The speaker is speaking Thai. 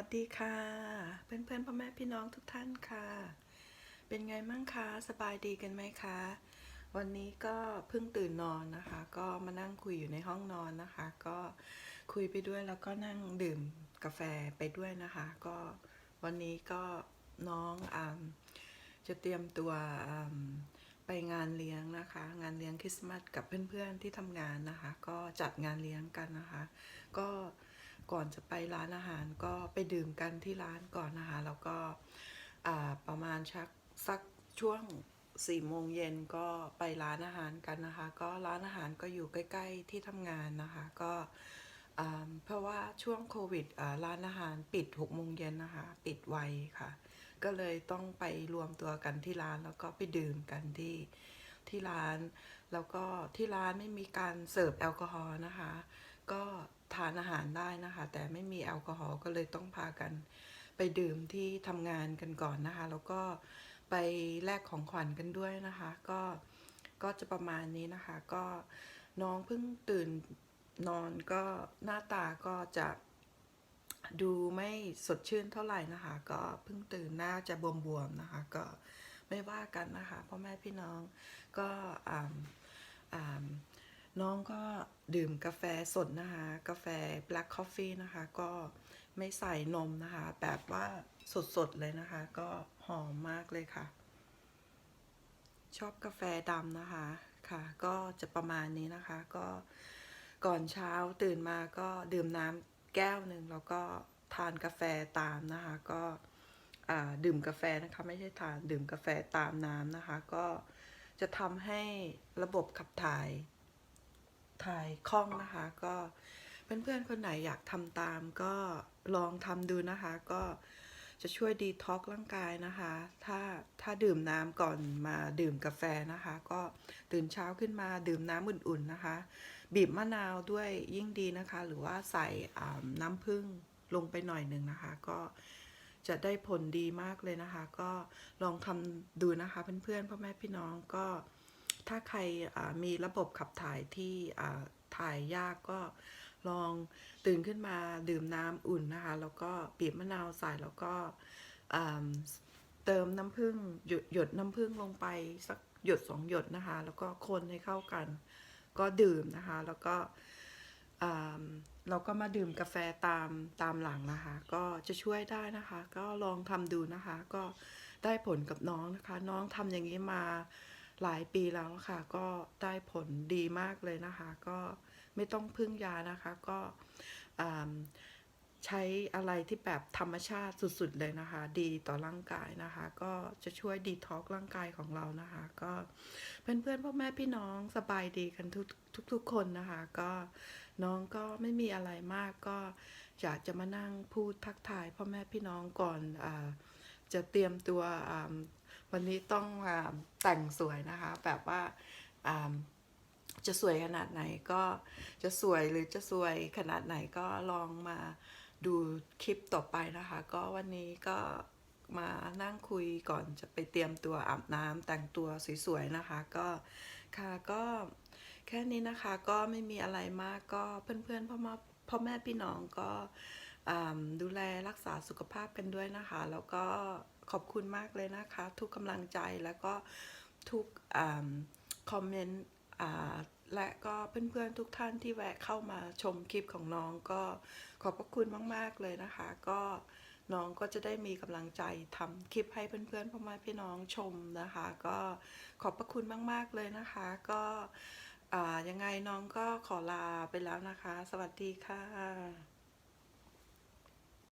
วัสดีค่ะ เพื่อนเพื่อนๆพ่อแม่พี่น้องทุกท่านค่ะ เป็นไงมั่งคะสบายดีกันไหมคะ วันนี้ก็เพิ่งตื่นนอนนะคะ ก็มานั่งคุยอยู่ในห้องนอนนะคะ ก็คุยไปด้วยแล้วก็นั่งดื่มกาแฟไปด้วยนะคะ ก็วันนี้ก็น้องอาจะเตรียมตัวไปงานเลี้ยงนะคะ งานเลี้ยงคริสต์มาสกับเพื่อนๆที่ทำงานนะคะ ก็จัดงานเลี้ยงกันนะคะ ก็ ก่อนจะไปร้านอาหารก็ไปดื่มกันที่ร้านก่อนนะคะ แล้วก็ประมาณชักสักช่วงสี่โมงเย็นก็ไปร้านอาหารกันนะคะ ก็ร้านอาหารก็อยู่ใกล้ๆที่ทำงานนะคะ ก็เพราะว่าช่วงโควิดร้านอาหารปิดหกโมงเย็นนะคะ ปิดไวค่ะ ก็เลยต้องไปรวมตัวกันที่ร้านแล้วก็ไปดื่มกันที่ที่ร้าน แล้วก็ที่ร้านไม่มีการเสิร์ฟแอลกอฮอล์นะคะ ก็ ทานอาหารได้นะคะ แต่ไม่มีแอลกอฮอล์ก็เลยต้องพากันไปดื่มที่ทำงานกันก่อนนะคะ แล้วก็ไปแลกของขวัญกันด้วยนะคะ ก็ก็จะประมาณนี้นะคะ ก็น้องเพิ่งตื่นนอนก็หน้าตาก็จะดูไม่สดชื่นเท่าไหร่นะคะ ก็เพิ่งตื่นหน้าจะบวมๆนะคะ ก็ไม่ว่ากันนะคะพ่อแม่พี่น้องก็อ่าอ่า น้องก็ดื่มกาแฟสดนะคะ กาแฟ black coffee นะคะ ก็ไม่ใส่นมนะคะ แบบว่าสดๆเลยนะคะ ก็หอมมากเลยค่ะ ชอบกาแฟดำนะคะค่ะ ก็จะประมาณนี้นะคะ ก็ก่อนเช้าตื่นมาก็ดื่มน้ำแก้วหนึ่งแล้วก็ทานกาแฟตามนะคะ ก็ดื่มกาแฟนะคะ ไม่ใช่ทานดื่มกาแฟตามน้ำนะคะ ก็จะทำให้ระบบขับถ่าย ถ่ายคล่องนะคะ ก็เพื่อนๆคนไหนอยากทำตาม ก็ลองทำดูนะคะ ก็จะช่วยดีท็อกร่างกายนะคะ ถ้าถ้าดื่มน้ำก่อนมาดื่มกาแฟนะคะ ก็ตื่นเช้าขึ้นมาดื่มน้ำอุ่นๆนะคะ บีบมะนาวด้วยยิ่งดีนะคะ หรือว่าใส่น้ำผึ้งลงไปหน่อยหนึ่งนะคะ ก็จะได้ผลดีมากเลยนะคะ ก็ลองทำดูนะคะเพื่อนๆพ่อแม่พี่น้องก็ ถ้าใครมีระบบขับถ่ายที่ถ่ายยากก็ลองตื่นขึ้นมาดื่มน้ำอุ่นนะคะ แล้วก็บีบมะนาวใส่แล้วก็เติมน้ำผึ้งหยดหยดน้ำผึ้งลงไปสักหยดสองหยดนะคะ แล้วก็คนให้เข้ากัน ก็ดื่มนะคะ แล้วก็เราก็มาดื่มกาแฟตามตามหลังนะคะ ก็จะช่วยได้นะคะ ก็ลองทำดูนะคะ ก็ได้ผลกับน้องนะคะ น้องทำอย่างนี้มา หลายปีแล้วค่ะ ก็ได้ผลดีมากเลยนะคะ ก็ไม่ต้องพึ่งยานะคะ ก็ใช้อะไรที่แบบธรรมชาติสุดๆเลยนะคะ ดีต่อร่างกายนะคะ ก็จะช่วยดีท็อกร่างกายของเรานะคะ ก็เพื่อนๆพ่อแม่พี่น้องสบายดีกันทุกทุกๆคนนะคะ ก็น้องก็ไม่มีอะไรมากก็อยากจะมานั่งพูดทักทายพ่อแม่พี่น้องก่อนอจะเตรียมตัว วันนี้ต้องอาแต่งสวยนะคะ แบบว่าจะสวยขนาดไหนก็จะสวยหรือจะสวยขนาดไหนก็ลองมาดูคลิปต่อไปนะคะ ก็วันนี้ก็มานั่งคุยก่อนจะไปเตรียมตัวอาบน้ำแต่งตัวสวยๆนะคะ ก็ค่ะก็แค่นี้นะคะก็ไม่มีอะไรมากก็เพื่อนๆพ่อแม่พ่อแม่พี่น้องก็ดูแลรักษาสุขภาพกันด้วยนะคะ แล้วก็ ขอบคุณมากเลยนะคะ ทุกกำลังใจแล้วก็ทุกอคอมเมนต์และก็เพื่อนๆทุกท่านที่แวะเข้ามาชมคลิปของน้องก็ขอบพระคุณมาก ๆ เลยนะคะ ก็น้องก็จะได้มีกำลังใจทำคลิปให้เพื่อนๆพ่อแม่พี่น้องชมนะคะ ก็ขอบพระคุณมาก ๆ เลยนะคะ ก็ยังไงน้องก็ขอลาไปแล้วนะคะ สวัสดีค่ะ